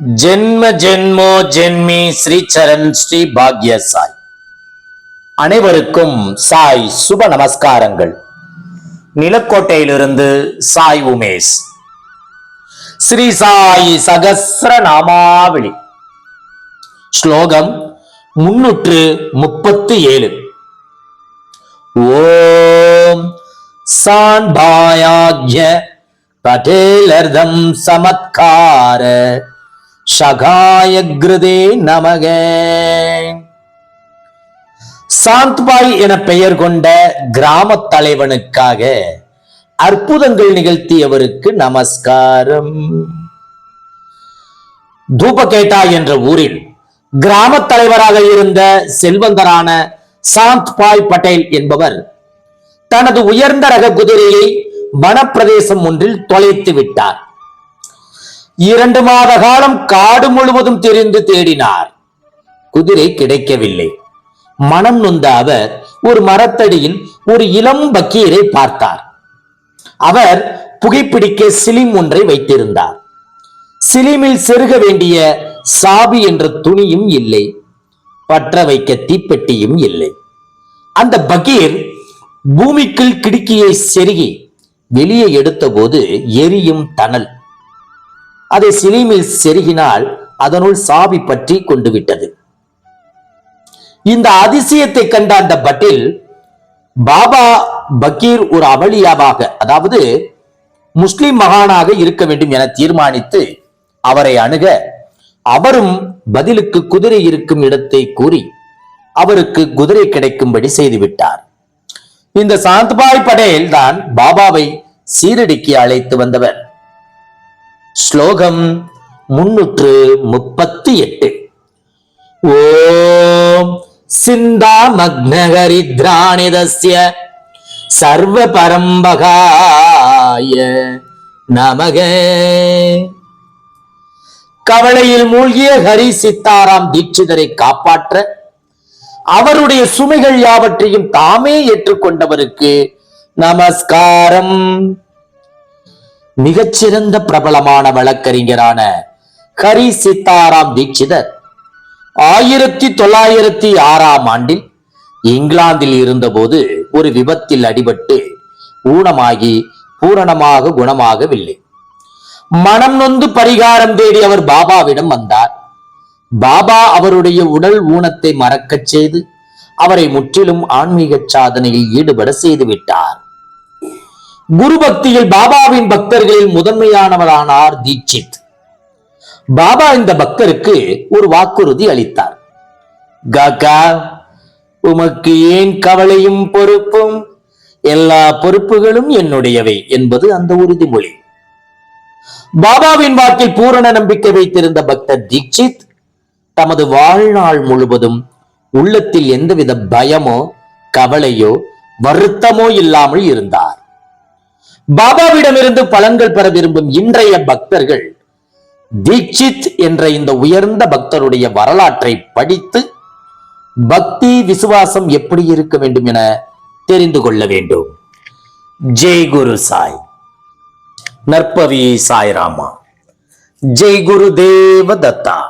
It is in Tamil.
ஜென்ம ஜென்மோ ஜென்மி ஸ்ரீ சரண் ஸ்ரீ பாக்ய சாய் அனைவருக்கும் சாய் சுப நமஸ்காரங்கள். நிலக்கோட்டையிலிருந்து சாய் உமேஷ். ஸ்ரீ சாய் சகசிர நாமாவளி. ஸ்லோகம் முன்னூற்று முப்பத்து ஏழு. ஓம் சான்பாயாக்ய பட்டேலர்தம் சமத்கார. ஷகாயக்ருதே நமக. சாந்த்பாய் என பெயர் கொண்ட கிராம தலைவனுக்காக அற்புதங்கள் நிகழ்த்தியவருக்கு நமஸ்காரம். தூபகேட்டா என்ற ஊரில் கிராம தலைவராக இருந்த செல்வந்தரான சாந்த்பாய் பட்டேல் என்பவர் தனது உயர்ந்த ரக குதிரையை வனப்பிரதேசம் ஒன்றில் தொலைத்து விட்டார். இரண்டு மாத காலம் காடு முழுவதும் தெரிந்து தேடினார். குதிரை கிடைக்கவில்லை. மனம் நொந்த அவர் ஒரு மரத்தடியில் ஒரு இளம் பக்கீரை பார்த்தார். அவர் புகைப்பிடிக்க சிலிம் ஒன்றை வைத்திருந்தார். சிலிமில் செருக வேண்டிய சாபி என்ற துணியும் இல்லை. பற்ற வைக்க தீப்பெட்டியும் இல்லை. அந்த பகீர் பூமிக்குள் கிடுக்கியை செருகி வெளியே எடுத்தபோது எரியும் தணல் அதை சிலிமில் செருகினால் அதனுள் சாவி பற்றி கொண்டு விட்டது இந்த அதிசயத்தை கண்ட அந்த பட்டில் பாபா பக்கீர் ஒரு அவலியாவாக அதாவது முஸ்லிம் மகானாக இருக்க வேண்டும் என தீர்மானித்து அவரை அணுக அவரும் பதிலுக்கு குதிரை இருக்கும் இடத்தை கூறி அவருக்கு குதிரை கிடைக்கும்படி செய்துவிட்டார். இந்த சாந்த்பாய் படேல் தான் பாபாவை சீரடிக்கு அழைத்து வந்தவர். ஸ்லோகம் முன்னூற்று முப்பத்தி எட்டு ஓம் சிந்தா மக்னகரித்ராணிதஸ்ய சர்வ பரம்பகாய நமக. கவலையில் மூழ்கிய ஹரி சித்தாராம் தீட்சிதரை காப்பாற்ற அவருடைய சுமைகள் யாவற்றையும் தாமே ஏற்றுக்கொண்டவருக்கு நமஸ்காரம். மிகச்சிறந்த பிரபலமான வழக்கறிஞரான ஹரி சித்தாராம் தீட்சிதர். ஆயிரத்தி தொள்ளாயிரத்தி ஆறாம் ஆண்டில் இங்கிலாந்தில் இருந்தபோது ஒரு விபத்தில் அடிபட்டு ஊனமாகி பூரணமாக குணமாகவில்லை. மனம் நொந்து பரிகாரம் தேடி அவர் பாபாவிடம் வந்தார். பாபா அவருடைய உடல் ஊனத்தை மறக்கச் செய்து அவரை முற்றிலும் ஆன்மீக சாதனையில் ஈடுபட செய்துவிட்டார். குரு பக்தியில் பாபாவின் பக்தர்களில் முதன்மையானவரானார் தீட்சித். பாபா இந்த பக்தருக்கு ஒரு வாக்குறுதி அளித்தார். காக்கா உமக்கு ஏன் கவலையும் பொறுப்பும்? எல்லா பொறுப்புகளும் என்னுடையவை என்பது அந்த உறுதிமொழி. பாபாவின் வாக்கில் பூரண நம்பிக்கை வைத்திருந்த பக்தர் தீட்சித் தமது வாழ்நாள் முழுவதும் உள்ளத்தில் எந்தவித பயமோ கவலையோ வருத்தமோ இல்லாமல் இருந்தார். பாபாவிடமிருந்து பலன்கள் பெற விரும்பும் இன்றைய பக்தர்கள் தீட்சித் என்ற இந்த உயர்ந்த பக்தருடைய வரலாற்றை படித்து பக்தி விசுவாசம் எப்படி இருக்க வேண்டும் என தெரிந்து கொள்ள வேண்டும். ஜெய் குரு சாய். நற்பவி சாய்ராமா. ஜெய் குரு தேவ தத்தா